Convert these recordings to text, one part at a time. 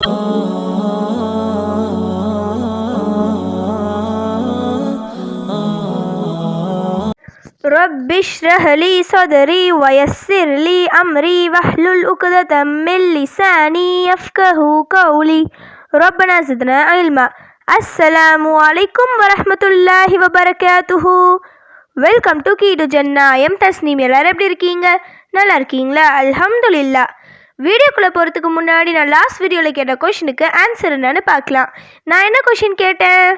رب اشرح لي صدري ويسر لي أمري واحلل عقدة من لساني يفقه قولي ربنا زدنا علما السلام عليكم ورحمة الله وبركاته welcome to கீடு ஜன்னா M Thasneem எல்லாரும் எப்படி இருக்கீங்க நல்லா இருக்கீங்களா அல்ஹம்துலில்லா வீடியோக்குள்ளே போகிறதுக்கு முன்னாடி நான் லாஸ்ட் வீடியோவில் கேட்ட கொஷினுக்கு ஆன்சர் என்னன்னு பார்க்கலாம். நான் என்ன கொஷின் கேட்டேன்?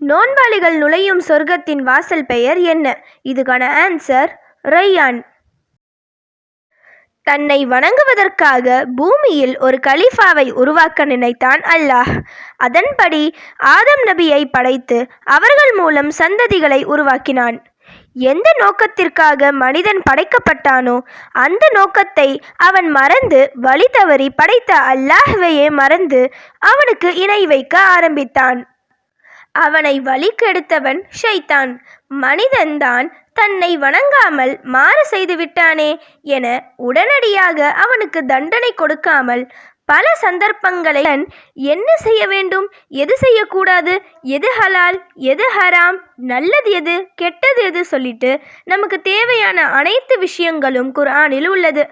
நோன்பாளிகள் நுழையும் சொர்க்கத்தின் வாசல் பெயர் என்ன? இதுக்கான ஆன்சர் ரையான். தன்னை வணங்குவதற்காக பூமியில் ஒரு கலீஃபாவை உருவாக்க நினைத்தான் அல்லாஹ். அதன்படி ஆதம் நபியை படைத்து அவர்கள் மூலம் சந்ததிகளை உருவாக்கினான். எந்த நோக்கத்திற்காக மனிதன் படைக்கப்பட்டானோ அந்த நோக்கத்தை அவன் மறந்து வழி தவறி படைத்த அல்லாஹ்வையே மறந்து அவனுக்கு இணை வைக்க ஆரம்பித்தான். அவனை வழி கெடுத்தவன் ஷைத்தான். மனிதன்தான் தன்னை வணங்காமல் மாறு செய்து விட்டானே என உடனடியாக அவனுக்கு தண்டனை கொடுக்காமல் பல சந்தர்ப்பங்களை என்ன செய்ய வேண்டும்? எது செய்யக்கூடாது? எது ஹலால்? எது ஹராம்? நல்லது எது? கெட்டது எது? சொல்லிட்டு நமக்கு தேவையான அனைத்து விஷயங்களும் குர்ஆனில் உள்ளது.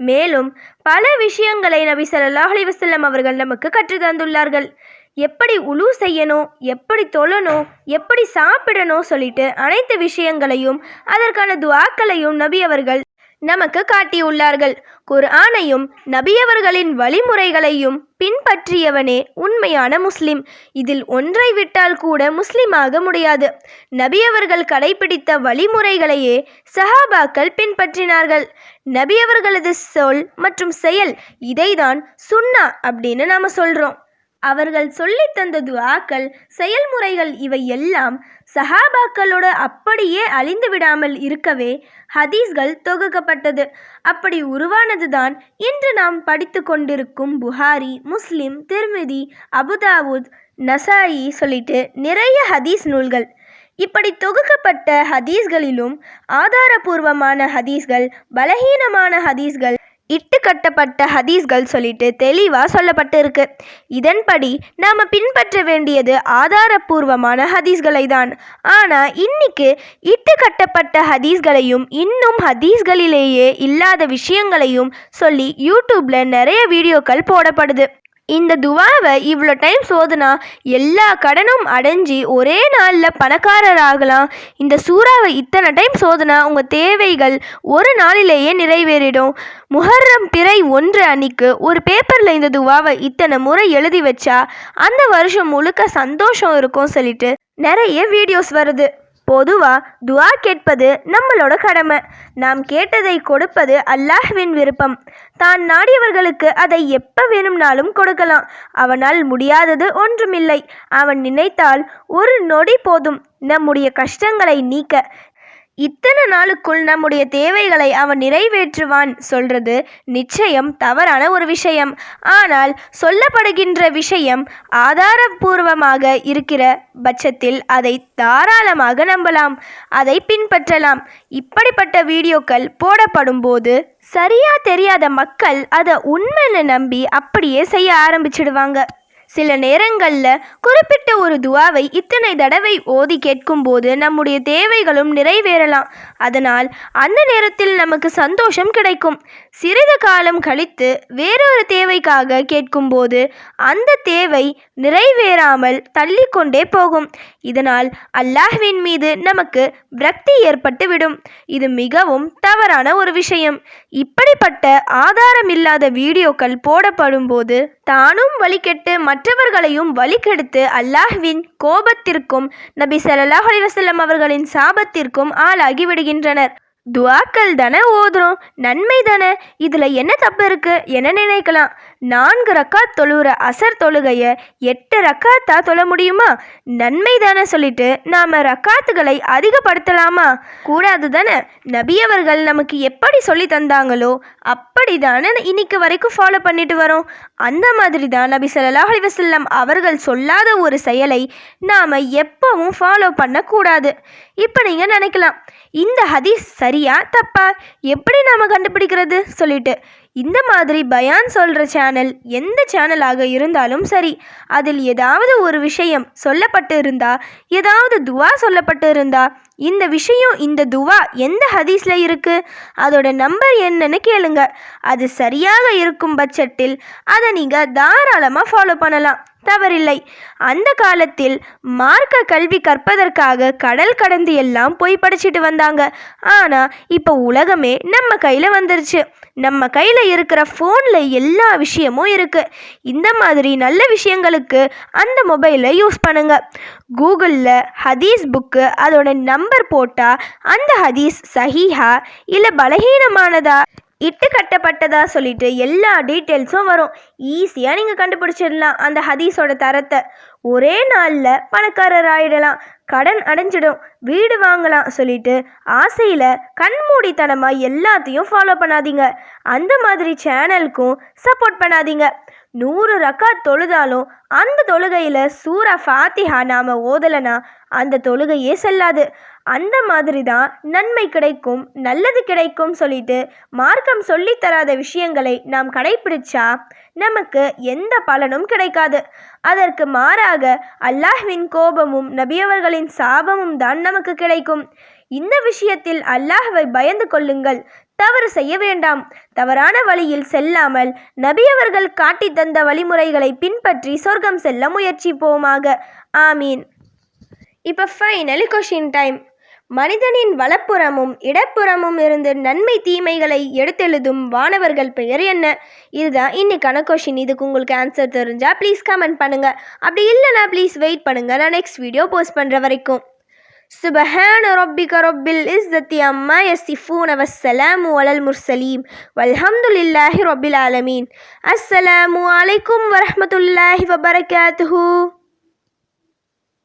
மேலும் பல விஷயங்களை நபி ஸல்லல்லாஹு அலிவசல்லம் அவர்கள் நமக்கு கற்றுத்தந்துள்ளார்கள் எப்படி உழு செய்யணும்? எப்படி தொழணும்? எப்படி சாப்பிடணும்? சொல்லிட்டு அனைத்து விஷயங்களையும் அதற்கான துவாக்களையும் நபி அவர்கள் நமக்கு காட்டியுள்ளார்கள். குர்ஆனையும் நபியவர்களின் வழிமுறைகளையும் பின்பற்றியவனே உண்மையான முஸ்லிம். இதில் ஒன்றை விட்டால் கூட முஸ்லிமாக முடியாது. நபியவர்கள் கடைபிடித்த வழிமுறைகளையே சஹாபாக்கள் பின்பற்றினார்கள். நபியவர்களது சொல் மற்றும் செயல் இதைதான் சுன்னா அப்படின்னு நாம் சொல்கிறோம் அவர்கள் சொல்லித் தந்த துஆக்கள் செயல்முறைகள் இவை எல்லாம் சஹாபாக்களோட அப்படியே அழிந்து விடாமல் இருக்கவே ஹதீஸ்கள் தொகுக்கப்பட்டது. அப்படி உருவானதுதான் இன்று நாம் படித்து கொண்டிருக்கும் புகாரி முஸ்லிம் திருமிதி அபுதாவுத் நசாயி சொல்லிட்டு நிறைய ஹதீஸ் நூல்கள். இப்படி தொகுக்கப்பட்ட ஹதீஸ்களிலும் ஆதாரபூர்வமான ஹதீஸ்கள் பலகீனமான ஹதீஸ்கள் இட்டு கட்டப்பட்ட ஹதீஸ்கள் சொல்லிட்டு தெளிவாக சொல்லப்பட்டிருக்கு. இதன்படி நாம் பின்பற்ற வேண்டியது ஆதாரபூர்வமான ஹதீஸ்களை தான் ஆனால் இன்னைக்கு இட்டு கட்டப்பட்ட ஹதீஸ்களையும் இன்னும் ஹதீஸ்களிலேயே இல்லாத விஷயங்களையும் சொல்லி யூடியூப்பில் நிறைய வீடியோக்கள் போடப்படுது. இந்த துவாவை இவ்வளோ டைம் சோதுனா எல்லா கடனும் அடைஞ்சி ஒரே நாளில் பணக்காரராகலாம். இந்த சூறாவை இத்தனை டைம் சோதுனா உங்கள் தேவைகள் ஒரு நாளிலேயே நிறைவேறிடும். முஹர்ரம் பிறை ஒன்று அன்னைக்கு ஒரு பேப்பரில் இந்த துவாவை இத்தனை முறை எழுதி வச்சா அந்த வருஷம் முழுக்க சந்தோஷம் இருக்கும் சொல்லிட்டு நிறைய வீடியோஸ் வருது. பொதுவாக துவா கேட்பது நம்மளோட கடமை. நாம் கேட்டதை கொடுப்பது அல்லாஹ்வின் விருப்பம். தான் நாடியவர்களுக்கு அதை எப்போ வேணும்னாலும் கொடுக்கலாம். அவனால் முடியாதது ஒன்றுமில்லை. அவன் நினைத்தால் ஒரு நொடி போதும். நம்முடைய கஷ்டங்களை நீக்க இத்தனை நாளுக்குள் நம்முடைய தேவைகளை அவன் நிறைவேற்றுவான் சொல்றது நிச்சயம் தவறான ஒரு விஷயம். ஆனால் சொல்லப்படுகின்ற விஷயம் ஆதாரபூர்வமாக இருக்கிற பட்சத்தில் அதை தாராளமாக நம்பலாம் அதை பின்பற்றலாம். இப்படிப்பட்ட வீடியோக்கள் போடப்படும் போது சரியா தெரியாத மக்கள் அதை உண்மைன்னு நம்பி அப்படியே செய்ய ஆரம்பிச்சிடுவாங்க. சில நேரங்களில் குறிப்பிட்ட ஒரு துவாவை இத்தனை தடவை ஓதி கேட்கும்போது நம்முடைய தேவைகளும் நிறைவேறலாம். அதனால் அந்த நேரத்தில் நமக்கு சந்தோஷம் கிடைக்கும். சிறிது காலம் கழித்து வேறொரு தேவைக்காக கேட்கும்போது அந்த தேவை நிறைவேறாமல் தள்ளிக்கொண்டே போகும். இதனால் அல்லாஹ்வின் மீது நமக்கு விரக்தி ஏற்பட்டுவிடும். இது மிகவும் தவறான ஒரு விஷயம். இப்படிப்பட்ட ஆதாரமில்லாத வீடியோக்கள் போடப்படும் போது தானும் வழிகெட்டு மற்றவர்களையும் வழிகெடுத்து அல்லாஹ்வின் கோபத்திற்கும் நபி சல்லாஹ் அலைஹி அவர்களின் சாபத்திற்கும் ஆளாகி விடுகின்றனர். துவாக்கள் தானே ஓதுறோம். நன்மை தானே. இதில் என்ன தப்பு இருக்குது என்ன நினைக்கலாம்? நான்கு ரக்காத் தொழுகிற அசர் தொழுகையை எட்டு ரக்காத்தா தொழ முடியுமா? நன்மை தானே சொல்லிட்டு நாம் ரக்காத்துகளை அதிகப்படுத்தலாமா? கூடாது தானே நபியவர்கள் நமக்கு எப்படி சொல்லி தந்தாங்களோ அப்படி தானே இன்னைக்கு வரைக்கும் ஃபாலோ பண்ணிட்டு வரோம். அந்த மாதிரி தான் நபி சல்லாஹ் அலிவசல்லாம் அவர்கள் சொல்லாத ஒரு செயலை நாம் எப்பவும் ஃபாலோ பண்ணக்கூடாது. இப்போ நீங்கள் நினைக்கலாம் இந்த ஹதீஸ் சரியா தப்பா? எப்படி நாம் கண்டுபிடிக்கிறது? சொல்லிட்டு இந்த மாதிரி பயான் சொல்கிற சேனல் எந்த சேனலாக இருந்தாலும் சரி அதில் ஏதாவது ஒரு விஷயம் சொல்லப்பட்டு இருந்தா ஏதாவது துவா சொல்லப்பட்டு இருந்தா இந்த விஷயம் இந்த துவா எந்த ஹதீஸில் இருக்குது அதோட நம்பர் என்னன்னு கேளுங்க. அது சரியாக இருக்கும் பட்சத்தில் அதை நீங்கள் தாராளமாக ஃபாலோ பண்ணலாம். தவறில்லை. அந்த காலத்தில் மார்க்க கல்வி கற்பதற்காக கடல் கடந்து எல்லாம் போய் படிச்சுட்டு வந்தாங்க. ஆனால் இப்போ உலகமே நம்ம கையில் வந்துருச்சு. நம்ம கையில் இருக்கிற ஃபோனில் எல்லா விஷயமும் இருக்குது இந்த மாதிரி நல்ல விஷயங்களுக்கு அந்த மொபைலை யூஸ் பண்ணுங்க. கூகுளில் ஹதீஸ் புக்கு அதோட நம்பர் போட்டால் அந்த ஹதீஸ் சஹீஹா இல்லை பலகீனமானதா? இட்டு கட்டப்பட்டதா சொல்லிட்டு எல்லா டீட்டெயில்ஸும் வரும். ஈஸியாக நீங்கள் கண்டுபிடிச்சிடலாம் அந்த ஹதீஸோட தரத்தை. ஒரே நாளில் பணக்காரர் ஆயிடலாம். கடன் அடைஞ்சிடும். வீடு வாங்கலாம் சொல்லிட்டு ஆசையில் கண்மூடித்தனமாக எல்லாத்தையும் ஃபாலோ பண்ணாதீங்க. அந்த மாதிரி சேனலுக்கும் சப்போர்ட் பண்ணாதீங்க. நூறு ரக்கா தொழுதாலும் அந்த தொழுகையில் சூரா ஃபாத்திஹா நாம் ஓதலைனா அந்த தொழுகையே செல்லாது. அந்த மாதிரி தான் நன்மை கிடைக்கும் நல்லது கிடைக்கும் சொல்லிட்டு மார்க்கம் சொல்லித் தராத விஷயங்களை நாம் கடைபிடிச்சா நமக்கு எந்த பலனும் கிடைக்காது. அதற்கு மாறாக அல்லாஹ்வின் கோபமும் நபியவர்களின் சாபமும் தான் நமக்கு கிடைக்கும். இந்த விஷயத்தில் அல்லாஹ்வை பயந்து கொள்ளுங்கள். தவறு செய்ய வேண்டாம். தவறான வழியில் செல்லாமல் நபியவர்கள் காட்டித் தந்த வழிமுறைகளை பின்பற்றி சொர்க்கம் செல்ல முயற்சிப்போமாக. ஆமீன். இப்போ ஃபைனலி கொஷின் டைம் மனிதனின் வலப்புறமும் இடப்புறமும் இருந்து நன்மை தீமைகளை எடுத்தெழுதும் வானவர்கள் பெயர் என்ன? இதுதான் இன்னைக்கான கொஷின் இதுக்கு உங்களுக்கு ஆன்சர் தெரிஞ்சால் ப்ளீஸ் கமெண்ட் பண்ணுங்கள் அப்படி இல்லைனா ப்ளீஸ் வெயிட் பண்ணுங்கள் நான் நெக்ஸ்ட் வீடியோ போஸ்ட் பண்ணுற வரைக்கும். சுபஹான ரொப்பிக ரொப்பில் இஸ்ஸத்தி அம்மா எஸ் யசிஃபூன் வசலாம் வலல் முர்சலீம் வல்ஹம்துலில்லாஹி ரொப்பில் ஆலமீன் அஸ்ஸலாமு அலைக்கும் வரமத்துல்லாஹி வபரகாத்துஹூ